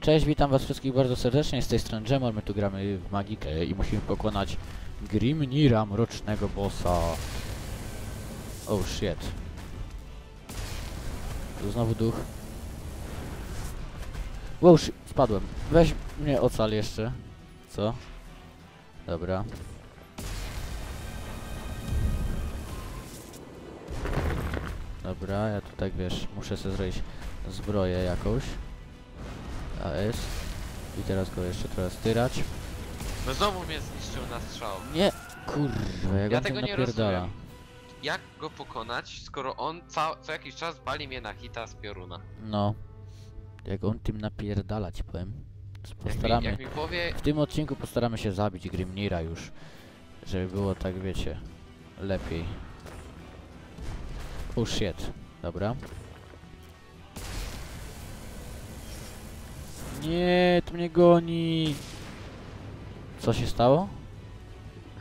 Cześć, witam was wszystkich bardzo serdecznie, z tej strony Jamor, my tu gramy w Magikę i musimy pokonać Grimnira, mrocznego bossa. Oh shit. Tu znowu duch. Wow, spadłem. Weź mnie ocal jeszcze. Co? Dobra. Dobra, ja tutaj wiesz, muszę sobie zrobić zbroję jakąś. AS. I teraz go jeszcze trochę styrać. No znowu mnie zniszczył na strzał. Nie! Kurwa, jak Ja on tego nie napierdala. rozumiem. Jak go pokonać, skoro on ca co jakiś czas bali mnie na hita z pioruna? No. Jak on tym napierdala, ci powiem. Jak mi, Postaramy. jak mi powie, W tym odcinku postaramy się zabić Grimnira już. Żeby było tak, wiecie, lepiej. Oh shit. Dobra. Nie, to mnie goni. Co się stało?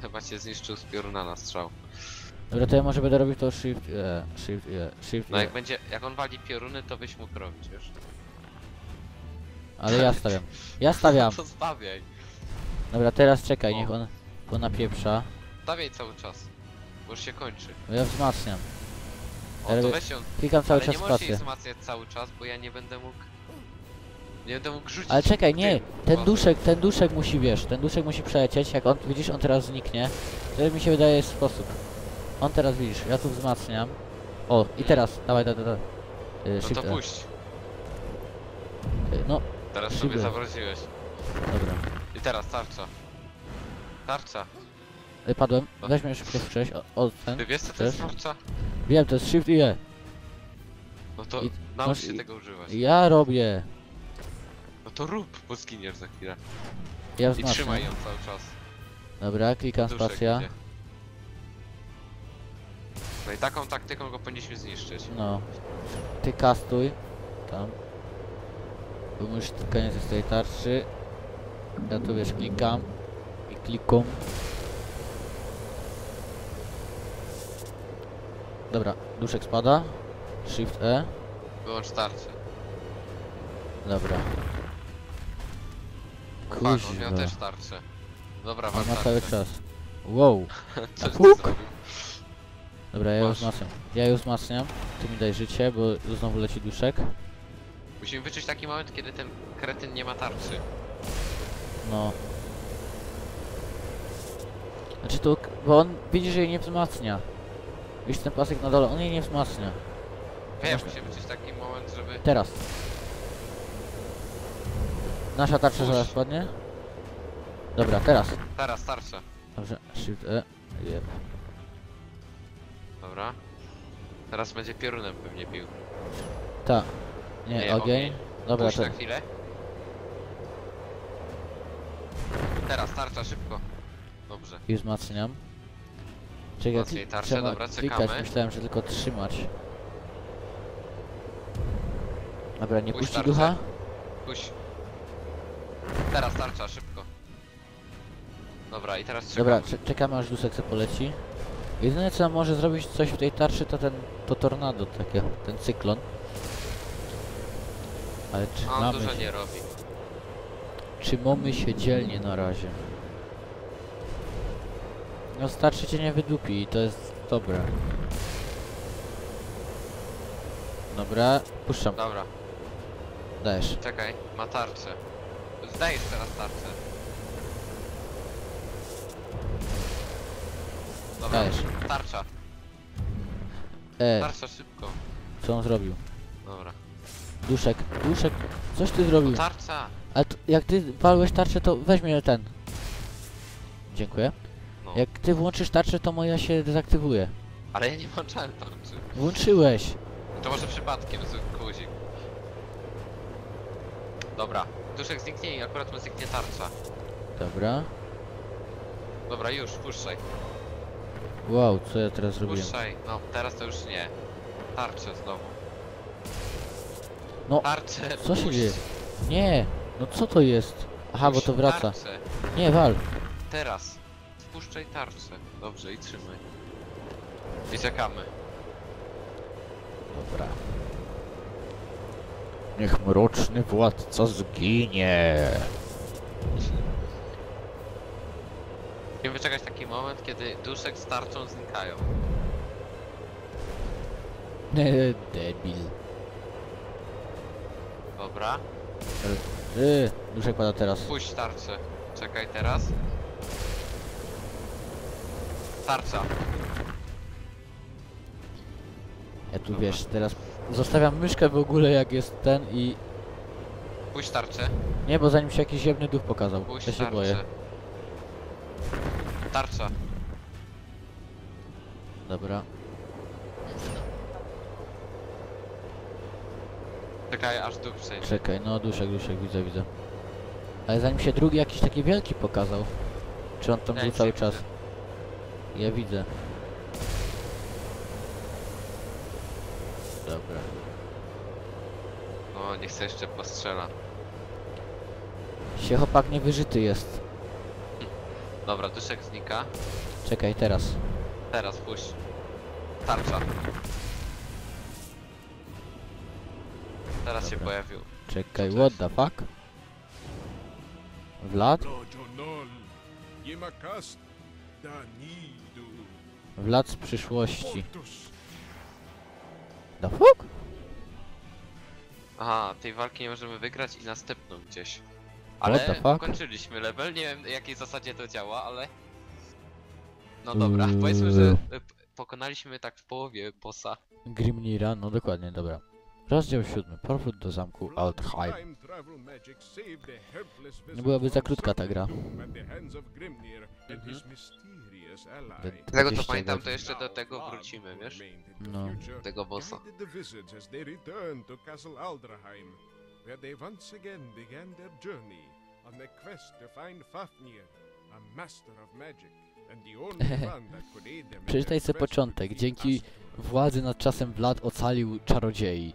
chyba cię zniszczył z pioruna na strzał. Dobra, to ja może będę robił to shift, e, shift, e, shift, No e, jak będzie, jak on wali pioruny, to byś mógł robić, wiesz? ale ja stawiam. Ja stawiam. To stawiaj. Dobra, teraz czekaj, O. niech on ponapieprza. Stawiaj cały czas. Bo już się kończy. Bo ja wzmacniam. O, Ale to weź ją. Klikam cały Ale czas nie możesz jej spację. wzmacniać cały czas, bo ja nie będę mógł... Nie będę mógł rzucić... Ale czekaj, nie, ten duszek, ten duszek musi, wiesz, ten duszek musi przelecieć, jak on, widzisz, on teraz zniknie. To mi się wydaje jest sposób. On teraz, widzisz, ja tu wzmacniam. O, i teraz, dawaj, dawaj, dawaj. Y, No to e. puść. No, Teraz Szybę. sobie zawróciłeś. dobra. I teraz tarcza. Tarcza. Y, Padłem, weźmy szybko w cześć, o, o, ten. Ty wiesz co to jest tarcza? Wiem, to jest shift i E. No to I- naucz masz- się i- tego używać. Ja robię. To rób, bo zginiesz za chwilę. Ja I trzymaj ją cały czas. Dobra, klikam Duszek spacja. idzie. No i taką taktyką go powinniśmy zniszczyć. No. Ty kastuj. Tam. Bo już koniec jest tej tarczy. Ja tu wiesz, klikam. I klikom. Dobra, duszek spada. Shift E. Wyłącz tarczę. Dobra. Fuck, on miał Kuźwa. też tarczę. Dobra, On ma tarczę. cały czas. Wow. Coś ty Huk. zrobił. Dobra, ja ją Masz. wzmacniam. Ja ją wzmacniam. Ty mi daj życie, bo znowu leci duszek. Musimy wyczuć taki moment, kiedy ten kretyn nie ma tarczy. No. Znaczy to, k- bo on widzi, że jej nie wzmacnia. Widzisz ten pasek na dole, on jej nie wzmacnia. Wiem, Masz- musimy wyczuć taki moment, żeby... Teraz. Nasza tarcza zaraz padnie. Dobra, teraz. Teraz tarcza. Dobrze, shift E. Jeb. Dobra. Teraz będzie piorunem pewnie bił. Ta. Nie, Nie, ogień. ogień. Dobra, Puść na chwilę. Teraz tarcza szybko. Dobrze. I wzmacniam. Czekaj, Wzmacniaj kli- tarczę, trzeba dobra, klikać, czekamy. myślałem, że tylko trzymać. Dobra, nie Puść puści tarczę. ducha? Puść. Teraz tarcza szybko. Dobra, i teraz czekamy. Dobra, cze- czekamy aż dusek se poleci. Jedyne co może zrobić coś w tej tarczy to ten, to tornado takie, ten cyklon. Ale A on trzymamy dużo się, nie robi. trzymamy się dzielnie na razie. No starczy cię nie wydupi i to jest dobre. Dobra, puszczam, Dobra, dajesz. czekaj, ma tarczę. Zdajesz teraz tarczę. Dobra, Dajesz. tarcza, E, tarcza szybko. co on zrobił? Dobra. Duszek, duszek, coś ty zrobił. Tarcza! To, jak ty walłeś tarczę, to weźmie ten. Dziękuję. No. Jak ty włączysz tarczę, to moja się dezaktywuje. Ale ja nie włączałem tarczy. Włączyłeś. To może przypadkiem, z guzik. Dobra, duszek zniknie i akurat mu zniknie tarcza. Dobra. Dobra, już, puszczaj. Wow, co ja teraz zrobiłem? Puszczaj. No, teraz to już nie. Tarczę znowu. No, Tarczę, co się puść. dzieje? Nie, no co to jest? Aha, bo Puść to wraca. Tarczę. Nie, wal. Teraz. Spuszczaj tarczę. Dobrze, i trzymaj. I czekamy. Dobra. Niech mroczny władca zginie. Musimy wyczekać taki moment, kiedy duszek z tarczą znikają. Debil. Dobra. Yy, duszek pada teraz. Puść tarczę. Czekaj teraz. Tarcza. Ja tu wiesz, teraz zostawiam myszkę w ogóle jak jest ten i... Puść tarczę. Nie, bo zanim się jakiś jebny duch pokazał. Puść Ja się tarczę. boję. Tarcza. Dobra. Czekaj, aż duch przejdzie. Czekaj, no duszek, duszek, widzę, widzę. Ale zanim się drugi jakiś taki wielki pokazał. Czy on tam Ja był cały czas? widzę. Ja widzę. Dobra. O, nie chcę jeszcze postrzela. Się chłopak niewyżyty jest. Dobra, duszek znika. Czekaj, teraz. Teraz puść. Tarcza. Teraz się Dobra. pojawił. Czekaj, what the fuck? Vlad? Vlad z przyszłości. The fuck? Aha, tej walki nie możemy wygrać i następną gdzieś. What Ale the fuck? ukończyliśmy level, nie wiem w jakiej zasadzie to działa, ale... No dobra, Eee. powiedzmy, że y, p- pokonaliśmy tak w połowie bossa. Grimnira, no dokładnie, dobra. Rozdział siódmy. Powrót do zamku Altheim. Nie byłaby za krótka ta gra. The. The- Z tego co 20 pamiętam, to jeszcze do tego wrócimy, wiesz? the No. Tego bossa. the where they once again began their journey on a quest to find Fafnir, a master of magic, and the only one that could aid them in Przeczytaj sobie początek. Dzięki władzy nad czasem Vlad ocalił czarodziei.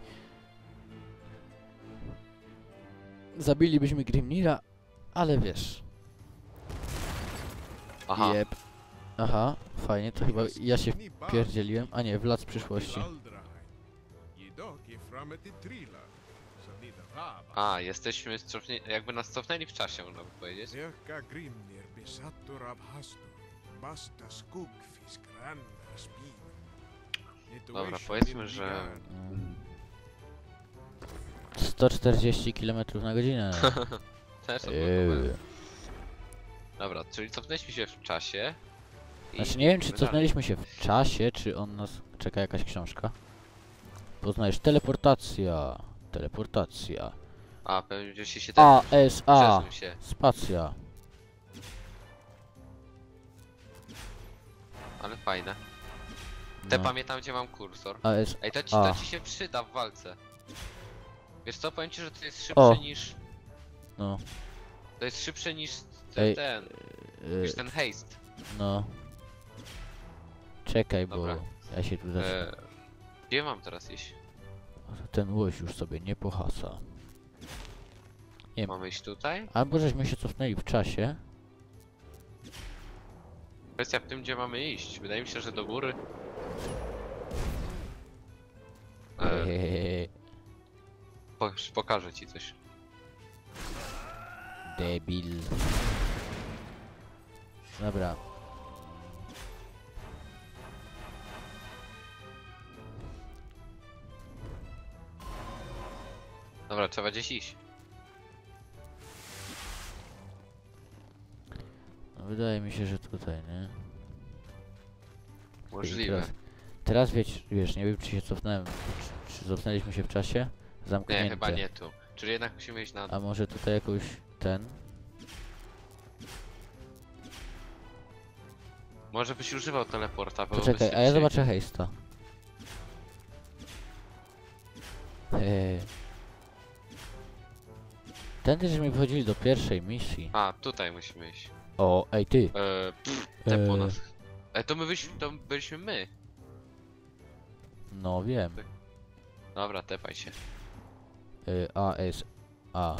Zabilibyśmy Grimnira, ale wiesz. Aha, Jeb. Aha, fajnie, to chyba ja się wpierdzieliłem. A nie, Vlad z przyszłości. A, jesteśmy cofnie... jakby nas cofnęli w czasie, można by powiedzieć. Dobra, powiedzmy, że... Mm. 140 km na godzinę. Też Eee. Dobra, czyli cofnęliśmy się w czasie. Znaczy nie wiem czy cofnęliśmy się w czasie, czy on nas... Czeka jakaś książka. Poznajesz teleportacja. Teleportacja. A, pewnie gdzieś się A, tak S, A. się. Spacja. Ale fajne. Te No. pamiętam gdzie mam kursor. A, S, Ej, to ci, A. to ci się przyda w walce. Wiesz co, powiem ci, że to jest szybsze O. niż... no. To jest szybsze niż ten, Ej, ten, Y, niż ten haste. no. Czekaj, bo Dobra. ja się tu zacznę. E, gdzie mam teraz iść? Ten łoś już sobie nie pohasa. Nie. Mamy iść tutaj? Albo żeśmy się cofnęli w czasie. Kwestia w tym, gdzie mamy iść. Wydaje mi się, że do góry. E, po, pokażę ci coś. Debil. Dobra. Dobra, trzeba gdzieś iść. No, wydaje mi się, że tutaj, nie? Możliwe. Teraz, teraz wiesz, wiesz, nie wiem czy się cofnąłem, czy, czy cofnęliśmy się w czasie? Zamknięte. Nie, chyba nie tu. Czyli jednak musimy iść na... A może tutaj jakoś ten? Może byś używał teleporta, bo Poczekaj, a ja zobaczę hejsta. Hehe. Tędy żeśmy wchodzili do pierwszej misji. A, tutaj musimy iść. O, ej ty! E, pff, te po E. nas. E, to my byliśmy, to byliśmy my. No wiem. Dobra, tepaj się. Y, A, S, A.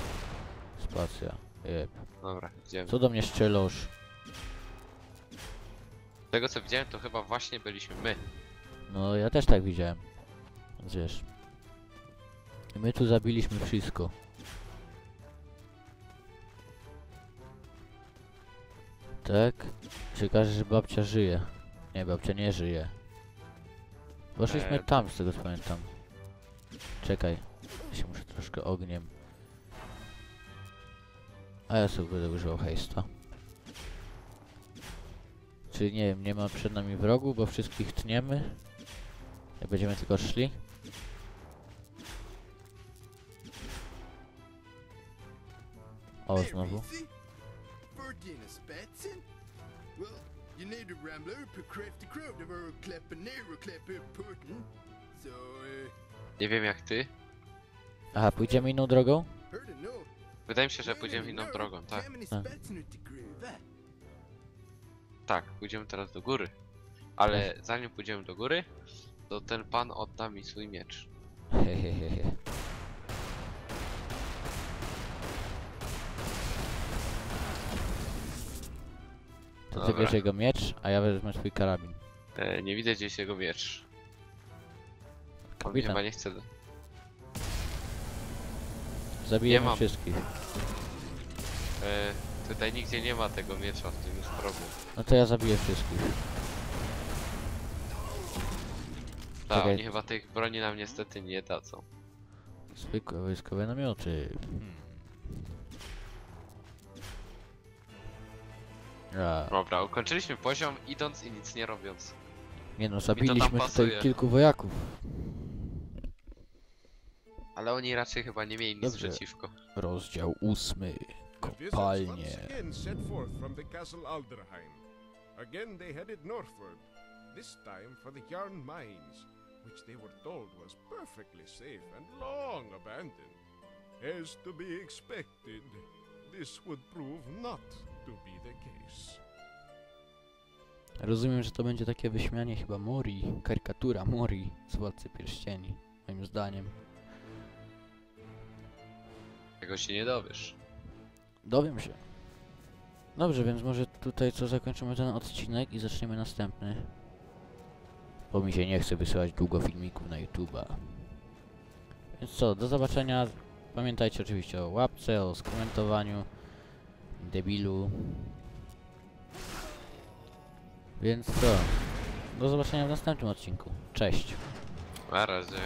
Spacja. Jeb. Dobra, idziemy. Co do mnie strzelasz? Z tego co widziałem, to chyba właśnie byliśmy my. No ja też tak widziałem. Więc wiesz. My tu zabiliśmy wszystko. Tak? Okaże, że babcia żyje. Nie, babcia nie żyje. Poszliśmy Eee. tam, z tego co pamiętam. Czekaj. Ja się muszę troszkę ogniem. A ja sobie będę używał hejsta. Czyli nie wiem, nie ma przed nami wrogu, bo wszystkich tniemy. Jak będziemy tylko szli. O, znowu. You need crowd of our. So, uh, Nie wiem jak ty. Aha, pójdziemy inną drogą? heard. Wydaje mi się, że pójdziemy inną drogą, tak. Eh? Tak, pójdziemy teraz do góry. Ale zanim pójdziemy do góry, to ten pan odda mi swój miecz. Hehehe. To ty Dobra. bierz jego miecz, a ja wezmę swój karabin. E, nie widzę gdzieś jego miecz. On Kapitan, chyba nie chce. zabijemy nie mam. wszystkich. E, tutaj nigdzie nie ma tego miecza, w tym jest problem. No to ja zabiję wszystkich. Tak, Czekaj. oni chyba tych broni nam niestety nie dadzą. Zwykłe wojskowe namioty. Hmm. A, Dobra, ukończyliśmy poziom idąc i nic nie robiąc. nie no, zabiliśmy tutaj kilku wojaków. Ale oni raczej chyba nie mieli nic Dobrze. przeciwko. Rozdział ósmy. The wizards Kopalnie. once again set forth from the castle Alderheim. Again they headed northward, this time for the Yarn Mines, which they were told was perfectly safe and long abandoned. As to be expected, this would prove not Rozumiem, że to będzie takie wyśmianie chyba Mori, karykatura Mori z Władcy Pierścieni, moim zdaniem. Tego się nie dowiesz. Dowiem się. Dobrze, więc może tutaj co zakończymy ten odcinek i zaczniemy następny. Bo mi się nie chce wysyłać długo filmików na YouTube'a. Więc co, do zobaczenia. Pamiętajcie oczywiście o łapce, o skomentowaniu, debilu. Więc co, do zobaczenia w następnym odcinku. Cześć. Na razie.